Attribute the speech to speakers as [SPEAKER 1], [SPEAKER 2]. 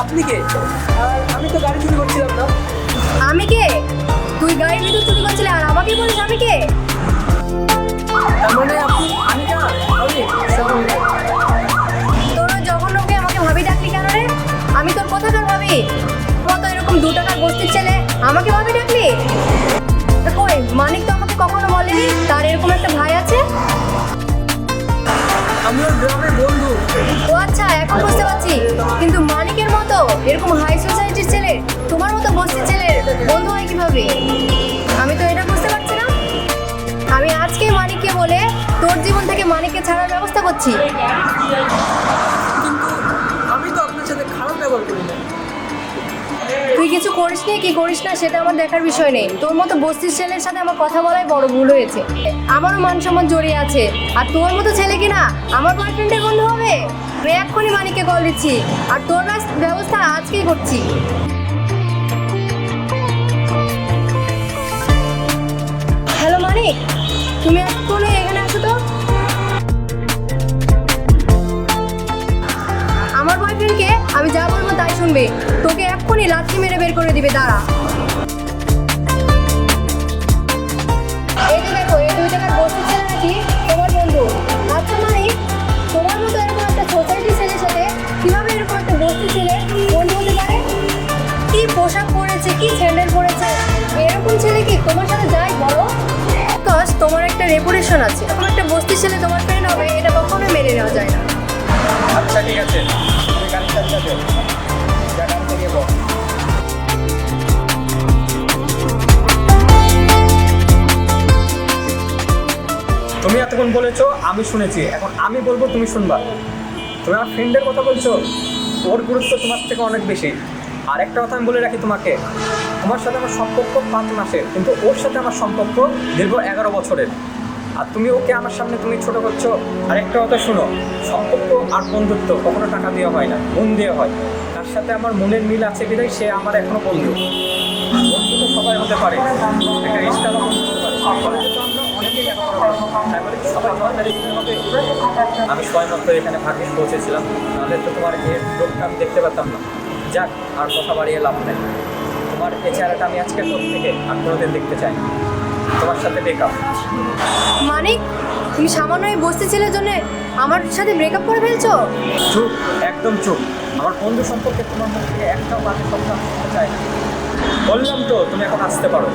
[SPEAKER 1] আপনি কে? আমি তো গাড়ি চুরি করছিলাম না।
[SPEAKER 2] আমি কে? তুই গাড়ি ভিতর চুরি করছিলি আর আমাকে বলিস আমি কে?
[SPEAKER 1] মানে আপনি আমি
[SPEAKER 2] তোর যখন ওকে আমাকে ভাবি ডাকলি কেন রে? আমি তোর কোথা তোর ভাবি। তোর তো এরকম দু টাকা গোষ্ঠীর ছেলে আমাকে ভাবি ডাকলি? কই মানিক তো আমাকে কখনো বলেনি? তার এরকম একটা ভাই আছে?
[SPEAKER 1] আমি গ্রামের
[SPEAKER 2] এরকম হাই সোসাইটির ছেলে, তোমার মতো বস্তির ছেলে বন্ধু হয় কীভাবে? আমি তো এটা বুঝতে পারছি না। আমি আজকে মানিককে বলে তোর জীবন থেকে মানিককে ছাড়ার ব্যবস্থা করছি। করিস নি, কি করিস না, সেটা আমার দেখার বিষয় নেই। তোর মতো বস্তির ছেলের সাথে আমার কথা বলাই বড় ভুল হয়েছে। আমারও মান সম্মান জড়িয়ে আছে। আর তোর মতো ছেলে কি না? আমার বয়ফ্রেন্ডের বন্ধু হবে? আমি এক্ষুনি মানিককে কল দিচ্ছি। আর তোর ব্যবস্থা আজকেই করছি। হ্যালো মানিক। তুমি এক্ষুনি এখানে আসো তো? আমার বয়ফ্রেন্ডকে আমি যা বলব তাই শুনবে। তোকে এক্ষুনি লাথি মেরে বের করে দিবে, দাঁড়া। দেখো, এই বস্তু ছেলে নাকি? তোমার বন্ধু। আচ্ছা মানিক তোমার মতো একটা এরকম একটা পোশাক পরেছে পরেছে? এরকম ছেলে কি তোমার যাই বলো। তোমার একটা রেপুটেশন আছে। এরকম একটা বস্তি ছেলে তোমার ফ্রেন্ড হবে, এটা কখনোই মেনে নেওয়া যায় না।
[SPEAKER 1] আচ্ছা ঠিক আছে। এতক্ষণ বলেছ, আমি শুনেছি। এখন আমি বলব, তুমি শুনবা। তুমি আমার ফ্রেন্ডের কথা বলছো, ওর গুরুত্ব তোমার থেকে অনেক বেশি। আর একটা কথা আমি বলে রাখি তোমাকে, তোমার সাথে আমার সম্পর্ক পাঁচ মাসের, কিন্তু ওর সাথে আমার সম্পর্ক দীর্ঘ এগারো বছরের। আর তুমি ওকে আমার সামনে তুমি ছোট করছ আর একটা কথা শোনো, সম্পর্ক আর বন্ধুত্ব কখনো টাকা দেওয়া হয় না, মন দেওয়া হয়। তার সাথে আমার মনের মিল আছে বিধায় সে আমার এখনও বন্ধু। বন্ধু তো সবাই হতে পারে, একটা রিস্তা বা বন্ধু হতে পারে কলেজে তো আমরা অনেকেই লেখাপড়া করি তাই বলে কি সবাই আমার ম্যারেজের হবে আমি সময় মতো এখানে ভাগ্যে পৌঁছেছিলাম। তাহলে তো তোমার এই রোগটা আমি দেখতে পেতাম না। যাক আর কথা বাড়িয়ে লাভ নেই। তোমার এই চেহারাটা আমি আজকে পর থেকে আর কোনোদিন দেখতে চাই। তোমার সাথে বেকআপ
[SPEAKER 2] মানিক তুমি সামান্য এই বস্তি ছেলের জন্য আমার সাথে ব্রেকআপ করে ফেলছো?
[SPEAKER 1] চুপ একদম চুপ। আমার বন্ধু সম্পর্কে তোমার মুখ থেকে একটাও বাজে শব্দ চাই বললাম তো তুমি এখন আসতে পারো।